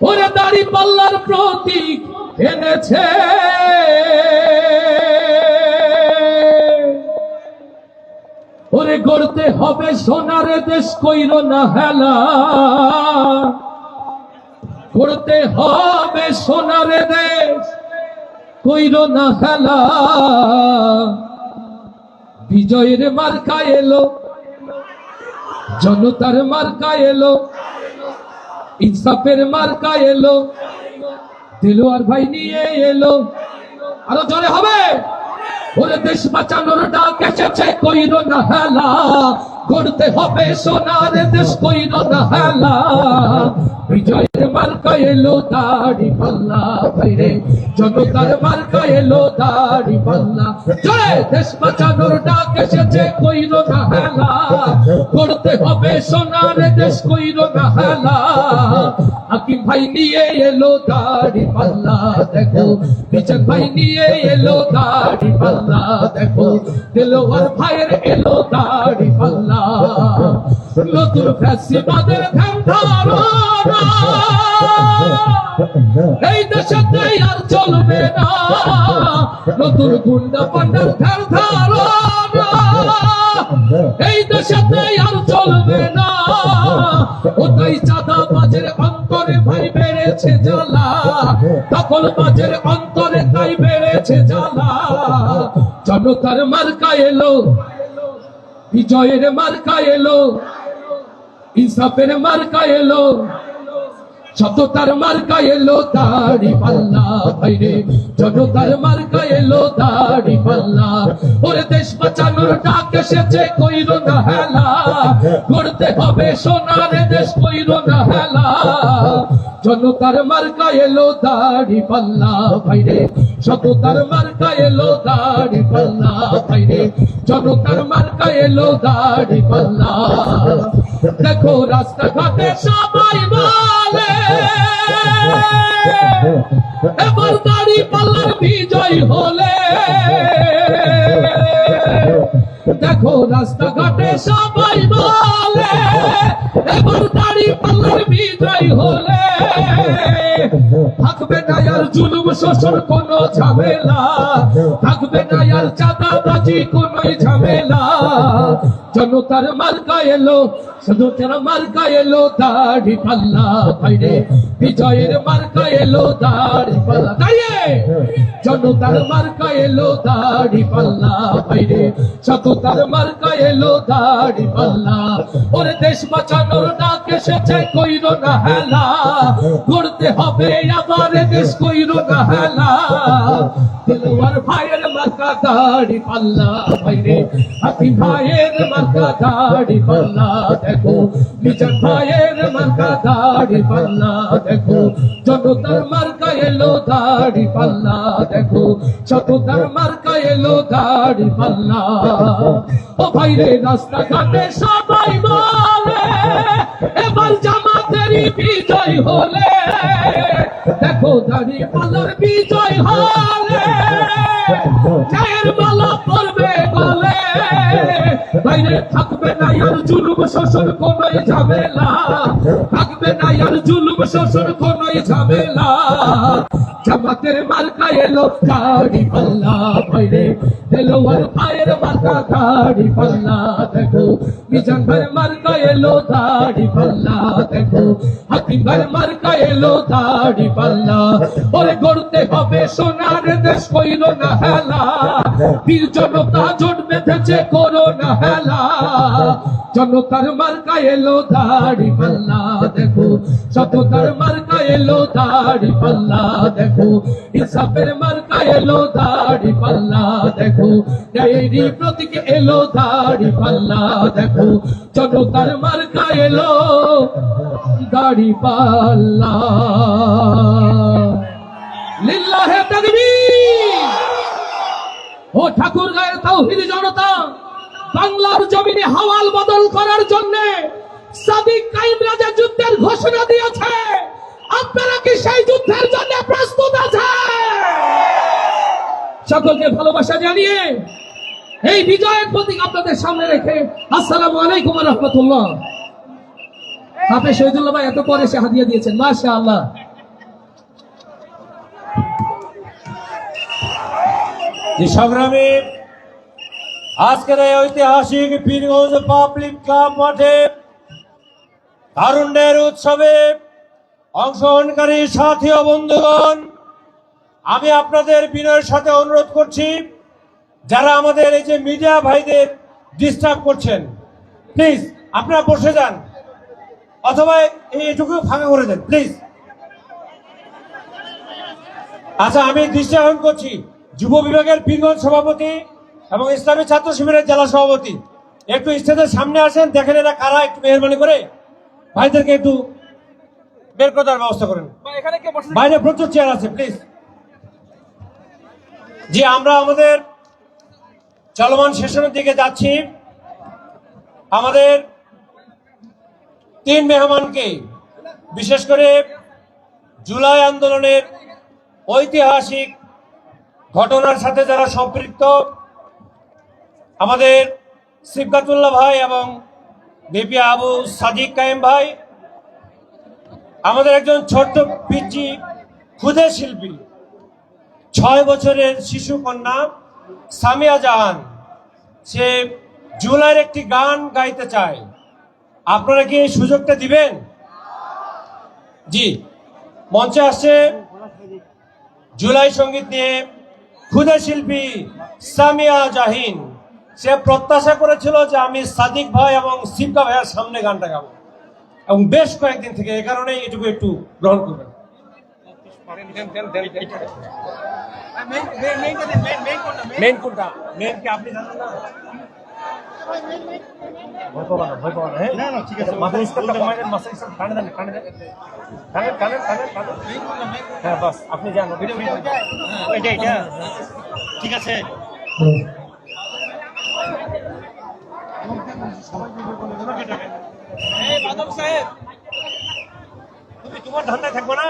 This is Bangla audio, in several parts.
ওরে দাড়ি পাল্লার প্রতীক এনেছে। ওরে গড়তে হবে সোনারে দেশ কইর না হেলা। করতে হবে সোনারে দেশ কইর না হেলা। বিজয়ের মার্কা এলো, জনতার মার্কা এলো ইনসাফের মার্কা এলো। দিলোয়ার ভাই নিয়ে এলো। আরও জোরে হবে। ওরে দেশ বাঁচানোর ডাক এসেছে, কইর না হেলা। করতে হবে সোনার দেশ, কইর না হেলা। বিজয়ের মার্কা এলো দাড়ি পাল্লা ভাইরে জনতার মার্কা এলো দাড়ি পাল্লা। জয় দেশ বাঁচানোর ডাক এসেছে, কইর না হেলা। করতে হবে সোনার দেশ, কইর না হেলা। হাকিম ভাই নিয়ে এলো দাড়ি পাল্লা, দেখো। বিচার ভাই নিয়ে এলো দাড়ি পাল্লা, দেখো। ভাইয়ের এলো দাড়ি পাল্লা। নতুন ফ্যাসিবাদের ধ্যান এই দেশেতে আর চলবে না। নতুন গুন্ডা পান্ডার ধ্যান ধারণা এই দেশেতে আর চলবে না। ওটাই চাঁদা বাজের অন্তরে ভাই বেড়েছে জ্বালা। দখল বাজের অন্তরে তাই বেড়েছে জ্বালা। জনতার মার্কা এলো। বিজয়ের মার্কা এলো, ইনসাফের মার্কা এলো, সততার মার্কা এলো, দাড়ি পাল্লা ভাইরে জনতার মার্কা এলো, দাড়ি পাল্লা। ওরে দেশ বাঁচানোর ডাক এসেছে, কইর না হেলা। করতে হবে সোনার দেশ, কইর না হেলা। জনতার মার্কা এলো দাড়ি পাল্লা, ভাইরে। সততার মার্কা এলো দাড়ি পাল্লা, ভাইরে। জনতার মার্কা এলো দাড়ি পাল্লা। দেখো রাস্তাঘাটে সবাই বলে, এবার দাড়ি পাল্লার বিজয় হলে। দেখো রাস্তাঘাটে সবাই বলে, এবার দাড়ি পাল্লার বিজয় হলে। থাকবে না আর জুলুম, শোষণ, কোন ঝামেলা। থাকবে না আর চাঁদাবাজি কোন ঝামেলা। জনতার মার্কা এলো, জনতার মার্কা এলো, দাড়ি পাল্লা। ভাইরে বিজয়ের মার্কা এলো, দাড়ি পাল্লা। জনতার মার্কা এলো, দাড়ি পাল্লা। ভাইরে সততার মার্কা এলো দাড়ি পাল্লা। ওরে দেশ বাঁচানোর ডাক এসেছে, কইর না হেলা। করতে হবে আবার দেশ, কইর না হেলা। দিলওয়ার ভাইয়ের মার্কা দাড়ি পাল্লা। ভাইরে, হাতি ভাইয়ের মার্কা দাড়ি পাল্লা। দেখো বিচার ভাইয়ের মার্কা দাড়ি পাল্লা। দেখো, জনতার মার্কা এলো দাড়ি পাল্লা। দেখো সততার মার্কা এলো দাড়ি পাল্লা। ও ভাইরে রাস্তাঘাটে সবাই বলে এবার জামাতেরই বিজয় হলে। দেখো দাঁড়িয়ে বিজয় হলে। চায়ের মালা বাইরে থাকবে না আর জুলুম শোষণ কোনই থাকবে না আর জুলুম শোষণ কোনই জামাতের এলো দাড়ি পাল্লা বাইরে। এলো আর পায়ের মার্কা দাড়ি পাল্লা, দেখো। এলো পাল্লা, দেখো। এলো পাল্লা। ওরে গড়তে হবে সোনার দেশ, কইল না হেলা। বীর জনতা জোট বেঁধেছে করো না হেলা। জনতার মার্কা এলো দাড়ি পাল্লা, দেখো। সততার মার্কা এলো দাড়ি পাল্লা, দেখো। ইনসাফের মার্কা এলো দাড়ি পাল্লা, দেখো। ডায়েরি প্রতীক এলো দাড়ি পাল্লা, দেখো। জনতার মার্কা এলো দাড়ি পাল্লা। লিল্লাহে তাকবীর। ও ঠাকুর গায়ের তাওহীদ জনতা। বাংলার জমিনে হাওয়াল বদল করার জন্য সাদিক কাইম রাজা যুদ্ধের ঘোষণা দিয়েছে। আপনারা কি সেই যুদ্ধের জন্য প্রস্তুত আছেন? সকলকে ভালোবাসা জানিয়ে এই বিজয়ের প্রতীক আপনাদের সামনে রেখে আসসালামু আলাইকুম রহমতুল্লাহ। আপনি শহীদুল্লাহ ভাই, এত পরে সে হাতিয়ে দিয়েছেন মাসা আল্লাহ সংগ্রামে আজকের এই ঐতিহাসিক পীরগঞ্জ পাবলিক ক্লাব মাঠে তারুণ্যের উৎসবে অংশগ্রহণকারী সাথী ও বন্ধুগণ, আমি আপনাদের বিনয়ের সাথে অনুরোধ করছি, যারা আমাদের এই যে মিডিয়া ভাইদের ডিস্টার্ব করছেন প্লিজ আপনারা বসে যান, অথবা এইটুকু ফাঁকা করে দেন প্লিজ আচ্ছা আমি দৃষ্টি করছি, যুব বিভাগের পীরগঞ্জ সভাপতি এবং ইসলামী ছাত্র শিবিরের জেলা সভাপতি। একটু স্টেজের সামনে আসেন দেখেন এরা কারা একটু মেহরবানি করে ভাইদেরকে একটু বের করে দেওয়ার ব্যবস্থা করেন। বাইরে প্রচুর চেয়ার আছে প্লিজ। যে আমরা আমাদের চলমান সেশনের দিকে যাচ্ছি। আমাদের তিন মেহমানকে বিশেষ করে জুলাই আন্দোলনের ঐতিহাসিক ঘটনার সাথে যারা সম্পৃক্ত আমাদের সিবগাতুল্লাহ ভাই এবং বিপি আবু সাদিক কায়েম ভাই, আমাদের একজন ছোট্ট পিচি ক্ষুদে শিল্পী, ছয় বছরের শিশু কন্যা সামিয়া জাহান। সে জুলাইয়ের একটি গান গাইতে চায়। আপনারা কি এই সুযোগটা দিবেন? জি, মঞ্চে আসছে জুলাই সংগীত নিয়ে ক্ষুদে শিল্পী সামিয়া জাহিন। সে প্রত্যাশা করেছিল যে আমি সাদিক ভাই এবং শিবকা ভাইয়ের সামনে গানটা গাবো। এবং বেশ কয়েকদিন থেকে এ কারণে এটুকু একটু গ্রহণ করবেন। মেন কোনটা? মেন কি আপনি জানেন না? ভয় পাবা না ভয় পাবা না হ্যাঁ না, না, ঠিক আছে। মাথা স্টাফটা মারেন মাথা স্টাফ কানে দেন কানে দেন কানে কানে কানে কানে হ্যাঁ বাস আপনি যান। ভিডিও ভিডিও এটা এটা। ঠিক আছে। এই মাধব সাহেব তুমি তোমার ধান্দায় থাকবো না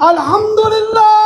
আলহামদুলিল্লাহ।